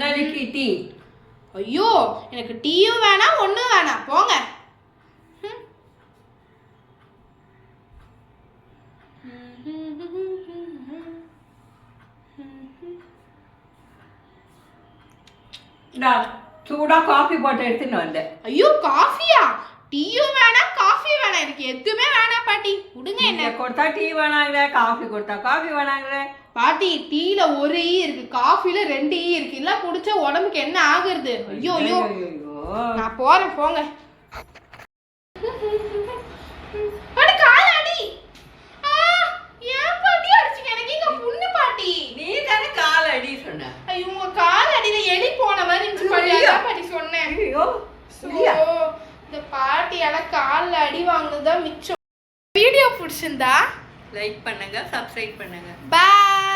நாளைக்கு டீ. ஐயோ எனக்கு டீயும் வேணாம் ஒன்றும் வேணாம். போங்க. சூடா காஃபி போட்டு எடுத்துன்னு வந்தேன். ஐயோ காஃபியா டீயும் வேணாம் காஃபி வேணாம். எனக்கு எதுவுமே வேணாம் பாட்டி. விடுங்க என்ன கொடுத்தா டீ வேணாங்கிற காஃபி கொடுத்தா காஃபி வேணாங்கிற? பாட்டி டீல ஒரு ஈ இருக்கு காஃபில ரெண்டு ஈ இருக்கு. இல்ல குடிச்சா உடம்புக்கு என்ன ஆகுறது? ஐயோ ஐயோ. நான் போறேன் போங்க. பாட்டியால கால்ல அடி வாங்குனதுதான் மிச்சம். வீடியோ பிடிச்சிருந்தா லைக் பண்ணுங்க சப்ஸ்கிரைப் பண்ணுங்க. பாய்